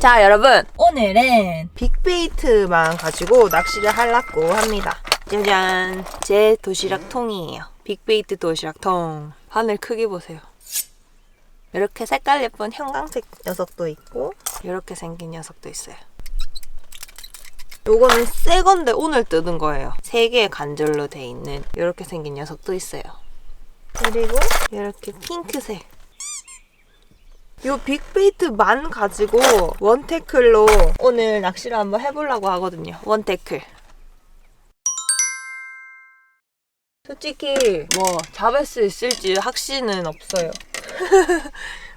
자 여러분. 오늘은 빅베이트만 가지고 낚시를 하려고 합니다. 짜잔 제 도시락 통이에요. 빅베이트 도시락 통. 하늘 크기 보세요. 이렇게 색깔 예쁜 형광색 녀석도 있고 이렇게 생긴 녀석도 있어요. 요거는 새 건데 오늘 뜯은 거예요. 세 개의 관절로 돼 있는 이렇게 생긴 녀석도 있어요. 그리고 이렇게 핑크색 요 빅베이트만 가지고 원테클로 오늘 낚시를 한번 해보려고 하거든요. 원테클. 솔직히 뭐 잡을 수 있을지 확신은 없어요.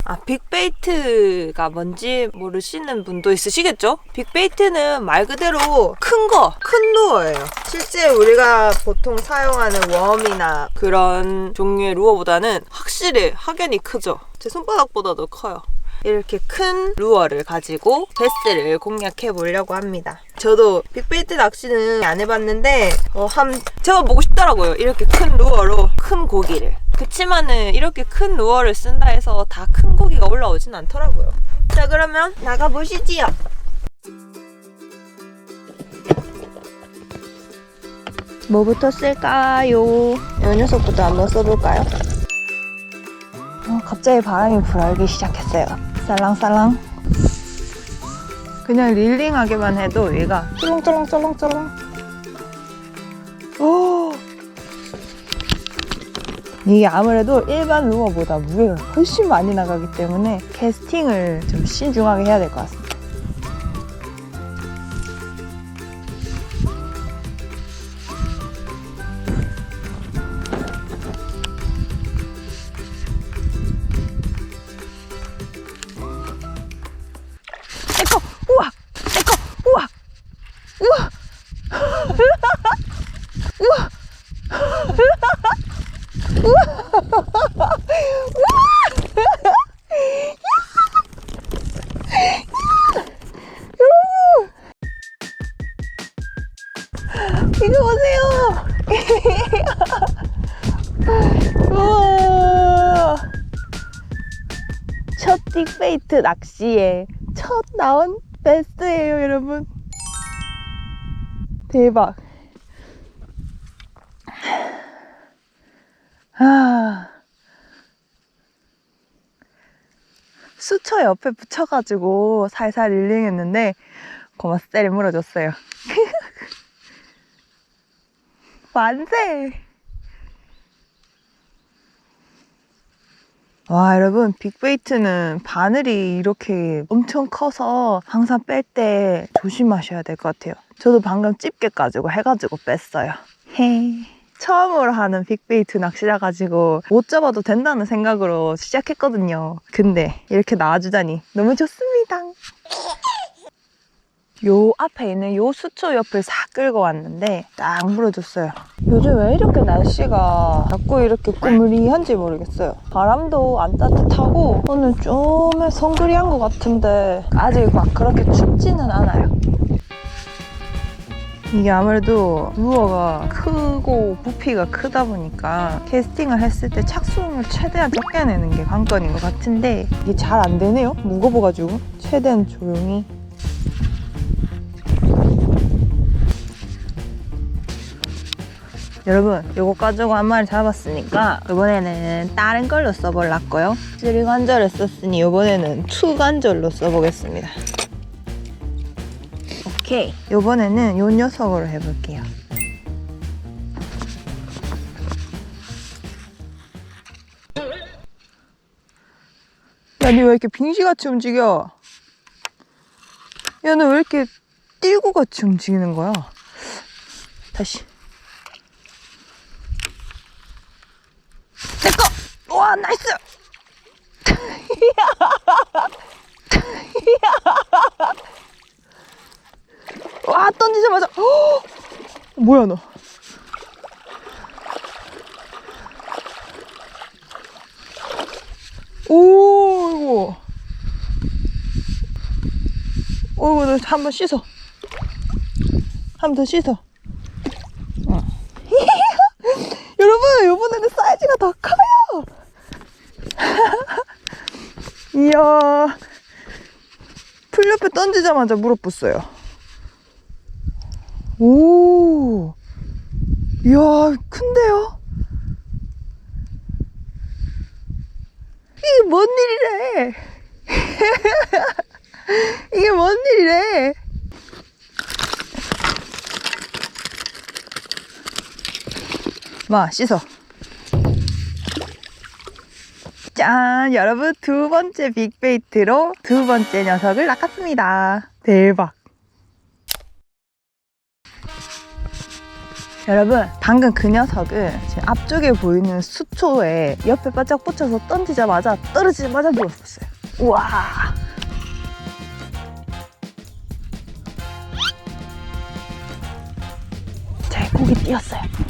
아, 빅베이트가 뭔지 모르시는 분도 있으시겠죠? 빅베이트는 말 그대로 큰 거, 큰 루어예요. 실제 우리가 보통 사용하는 웜이나 그런 종류의 루어보다는 확실히 확연히 크죠? 제 손바닥보다도 커요. 이렇게 큰 루어를 가지고 베스를 공략해 보려고 합니다. 저도 빅베이트 낚시는 안 해봤는데 어, 한 잡아보고 싶더라고요. 이렇게 큰 루어로 큰 고기를. 그치만은 이렇게 큰 루어를 쓴다 해서 다 큰 고기가 올라오진 않더라고요. 자 그러면 나가 보시지요. 뭐부터 쓸까요? 이 녀석부터 한번 써볼까요? 어, 갑자기 바람이 불어오기 시작했어요. 살랑살랑. 그냥 릴링하게만 해도 얘가 쫄렁쫄렁쫄렁쫄렁. 오! 이게 아무래도 일반 루어보다 무게가 훨씬 많이 나가기 때문에 캐스팅을 좀 신중하게 해야 될 것 같습니다. 첫 빅베이트 낚시에 첫 나온 베스트예요, 여러분. 대박. 아. 수초 옆에 붙여가지고 살살 릴링했는데 고마스테리 물어줬어요. 만세! 와 여러분 빅베이트는 바늘이 이렇게 엄청 커서 항상 뺄 때 조심하셔야 될 것 같아요. 저도 방금 집게 가지고 해가지고 뺐어요. 헤. 처음으로 하는 빅베이트 낚시라 가지고 못 잡아도 된다는 생각으로 시작했거든요. 근데 이렇게 나와주다니 너무 좋습니다. 요 앞에 있는 요 수초 옆을 싹 끌고 왔는데 딱 물어줬어요. 요즘 왜 이렇게 날씨가 자꾸 이렇게 꾸무리한지 모르겠어요. 바람도 안 따뜻하고 오늘 좀 성그리한 것 같은데 아직 막 그렇게 춥지는 않아요. 이게 아무래도 루어가 크고 부피가 크다 보니까 캐스팅을 했을 때 착수음을 최대한 적게 내는 게 관건인 것 같은데 이게 잘 안 되네요. 무거워가지고 최대한 조용히 여러분 요거 가지고 한 마리 잡았으니까 이번에는 다른 걸로 써볼랐고요. 3관절을 썼으니 이번에는 2관절로 써보겠습니다. 오케이. 이번에는 요 녀석으로 해볼게요. 야니 왜 이렇게 빙시같이 움직여? 야너 왜 이렇게 뛸고같이 움직이는 거야? 다시 와, 나이스! 와, 던지자마자, 헉! 뭐야, 너? 오, 이거. 어이구, 너 한번 씻어. 한 번 더 씻어. 어. 여러분, 이번에는 사이즈가 더 커요. 이야. 풀려 옆에 던지자마자 물어붙어요. 오, 이야, 큰데요? 이게 뭔 일이래? 이게 뭔 일이래? 마, 씻어. 짠! 여러분, 두 번째 빅베이트로 두 번째 녀석을 낚았습니다. 대박! 여러분, 방금 그 녀석을 앞쪽에 보이는 수초에 옆에 바짝 붙여서 던지자마자 떨어지자마자 물었었어요. 우와! 자, 고기 띄었어요.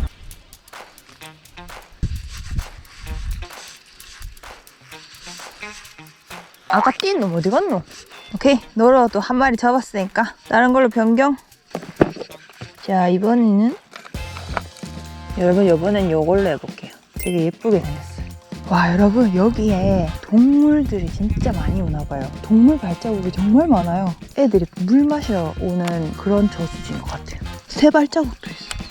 아까 뛴 놈 어디 갔노? 오케이 너로도 한 마리 잡았으니까 다른 걸로 변경. 자 이번에는 여러분 이번엔 요걸로 해볼게요. 되게 예쁘게 생겼어요. 와 여러분 여기에 동물들이 진짜 많이 오나봐요. 동물 발자국이 정말 많아요. 애들이 물 마시러 오는 그런 저수지인 것 같아요. 새 발자국도 있어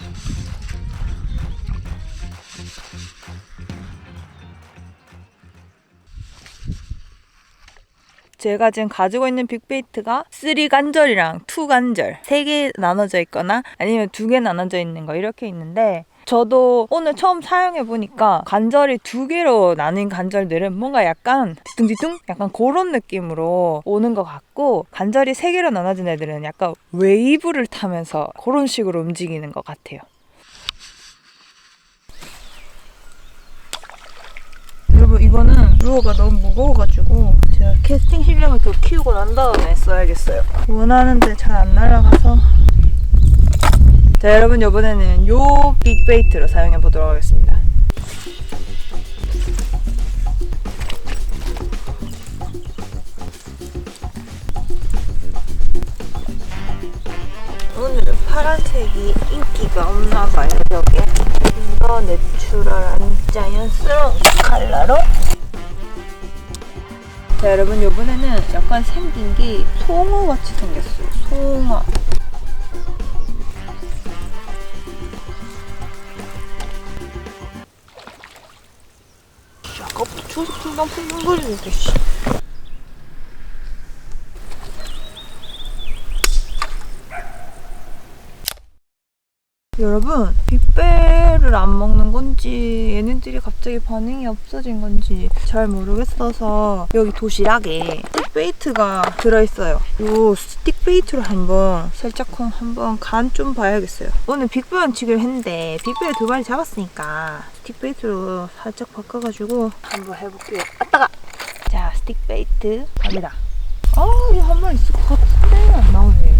제가 지금 가지고 있는 빅베이트가 3 간절이랑 2 간절 세개 나눠져 있거나 아니면 두개 나눠져 있는 거 이렇게 있는데 저도 오늘 처음 사용해 보니까 간절이 두 개로 나뉜 간절들은 뭔가 약간 뒤뚱뒤뚱 약간 그런 느낌으로 오는 것 같고 간절이 세 개로 나눠진 애들은 약간 웨이브를 타면서 그런 식으로 움직이는 것 같아요. 여러분 이거는 루어가 너무 무거워가지고 제가 캐스팅 실력을 더 키우고 난 다음에 써야겠어요. 원하는데 잘 안 날아가서. 자 여러분 이번에는 요 빅베이트로 사용해 보도록 하겠습니다 파란색이 인기가 없나 봐요 여기에 더 내추럴한 자연스러운 컬러로 자 여러분 이번에는 약간 생긴 게 송어 같이 생겼어요 송어 씨, 아까부터 추워서 풍덩풍덩 거리는데 여러분 빅배를 안 먹는 건지 얘네들이 갑자기 반응이 없어진 건지 잘 모르겠어서 여기 도시락에 스틱베이트가 들어있어요. 요 스틱베이트로 한번 살짝 한번 간 좀 봐야겠어요. 오늘 빅배 원칙을 했는데 빅배를 두 마리 잡았으니까 스틱베이트로 살짝 바꿔가지고 한번 해볼게요. 아따가! 자 스틱베이트 갑니다. 아 이거 한 마리 있을 것 같은데? 안 나오네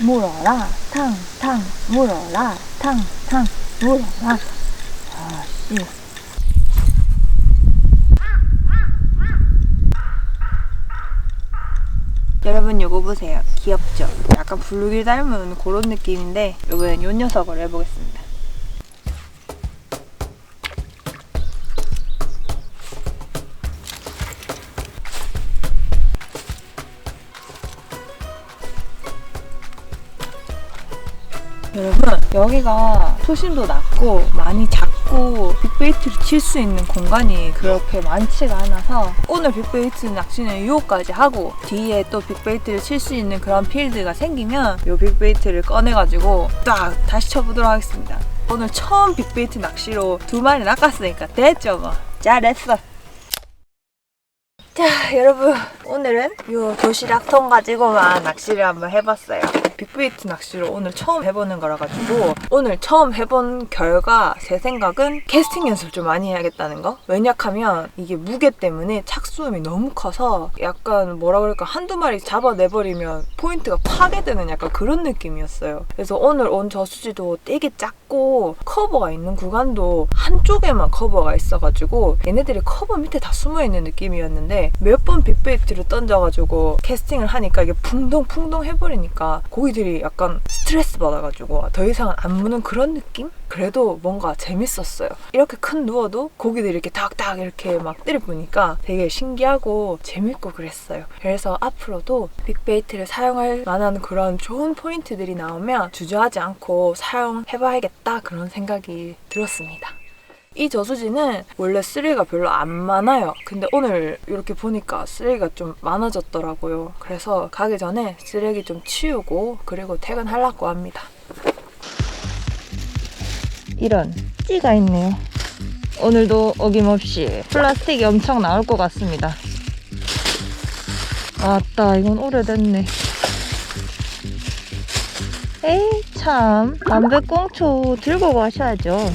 물어라. 탕탕 물어라. 탕탕 물어라. 아씨. 여러분 요거 보세요. 귀엽죠? 약간 블루길 닮은 그런 느낌인데 요번엔 요 녀석을 해보겠습니다 여기가 소심도 낮고 많이 작고 빅베이트를 칠 수 있는 공간이 그렇게 많지가 않아서 오늘 빅베이트 낚시는 요까지 하고 뒤에 또 빅베이트를 칠 수 있는 그런 필드가 생기면 요 빅베이트를 꺼내가지고 딱 다시 쳐보도록 하겠습니다. 오늘 처음 빅베이트 낚시로 두 마리 낚았으니까 됐죠 뭐 잘했어 자 여러분. 오늘은 요 도시락 통 가지고만 낚시를 한번 해봤어요. 빅베이트 낚시를 오늘 처음 해보는 거라 가지고 오늘 처음 해본 결과 제 생각은 캐스팅 연습 좀 많이 해야겠다는 거? 왜냐하면 이게 무게 때문에 착수음이 너무 커서 약간 뭐라 그럴까 한두 마리 잡아내버리면 포인트가 파괴되는 약간 그런 느낌이었어요. 그래서 오늘 온 저수지도 되게 작 고 커버가 있는 구간도 한쪽에만 커버가 있어가지고 얘네들이 커버 밑에 다 숨어있는 느낌이었는데 몇 번 빅베이트를 던져가지고 캐스팅을 하니까 이게 풍덩풍덩 해버리니까 고기들이 약간 스트레스 받아가지고 더 이상은 안 무는 그런 느낌? 그래도 뭔가 재밌었어요. 이렇게 큰 누워도 고기들이 이렇게 닥닥 이렇게 막 때려 보니까 되게 신기하고 재밌고 그랬어요. 그래서 앞으로도 빅베이트를 사용할 만한 그런 좋은 포인트들이 나오면 주저하지 않고 사용해봐야겠다 그런 생각이 들었습니다. 이 저수지는 원래 쓰레기가 별로 안 많아요. 근데 오늘 이렇게 보니까 쓰레기가 좀 많아졌더라고요. 그래서 가기 전에 쓰레기 좀 치우고 그리고 퇴근하려고 합니다. 이런 찌가 있네요. 오늘도 어김없이 플라스틱이 엄청 나올 것 같습니다. 아따 이건 오래됐네. 에이 참 담배꽁초 들고 가셔야죠.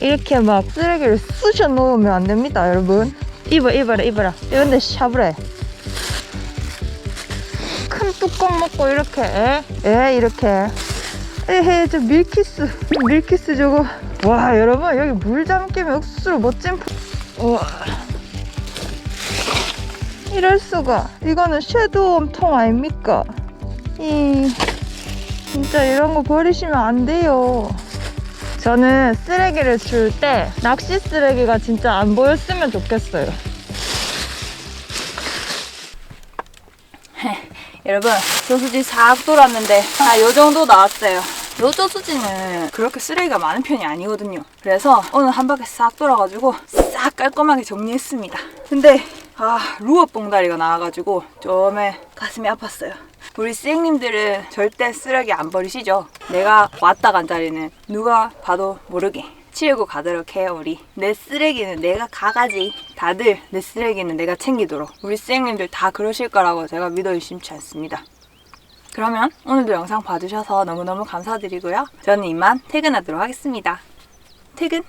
이렇게 막 쓰레기를 쑤셔 놓으면 안 됩니다, 여러분. 입어, 입어라, 입어라. 이런데 샤브래. 큰 뚜껑 먹고 이렇게, 에? 에, 이렇게. 에헤, 저 밀키스. 밀키스 저거. 와, 여러분, 여기 물 잠기면 억수로 멋진. 포... 우와. 이럴 수가. 이거는 섀도우 통 아닙니까? 이. 진짜 이런 거 버리시면 안 돼요. 저는 쓰레기를 줄 때 낚시 쓰레기가 진짜 안 보였으면 좋겠어요. 여러분 저수지 싹 돌았는데 다 요 정도 나왔어요. 요 저수지는 그렇게 쓰레기가 많은 편이 아니거든요. 그래서 오늘 한 바퀴 싹 돌아가지고 싹 깔끔하게 정리했습니다. 근데 아 루어 뽕다리가 나와가지고 좀에 가슴이 아팠어요. 우리 쌩님들은 절대 쓰레기 안 버리시죠? 내가 왔다 간 자리는 누가 봐도 모르게 치우고 가도록 해요 우리 내 쓰레기는 내가 가가지 다들 내 쓰레기는 내가 챙기도록 우리 쌩님들 다 그러실 거라고 제가 믿어 의심치 않습니다 그러면 오늘도 영상 봐주셔서 너무너무 감사드리고요. 저는 이만 퇴근하도록 하겠습니다. 퇴근!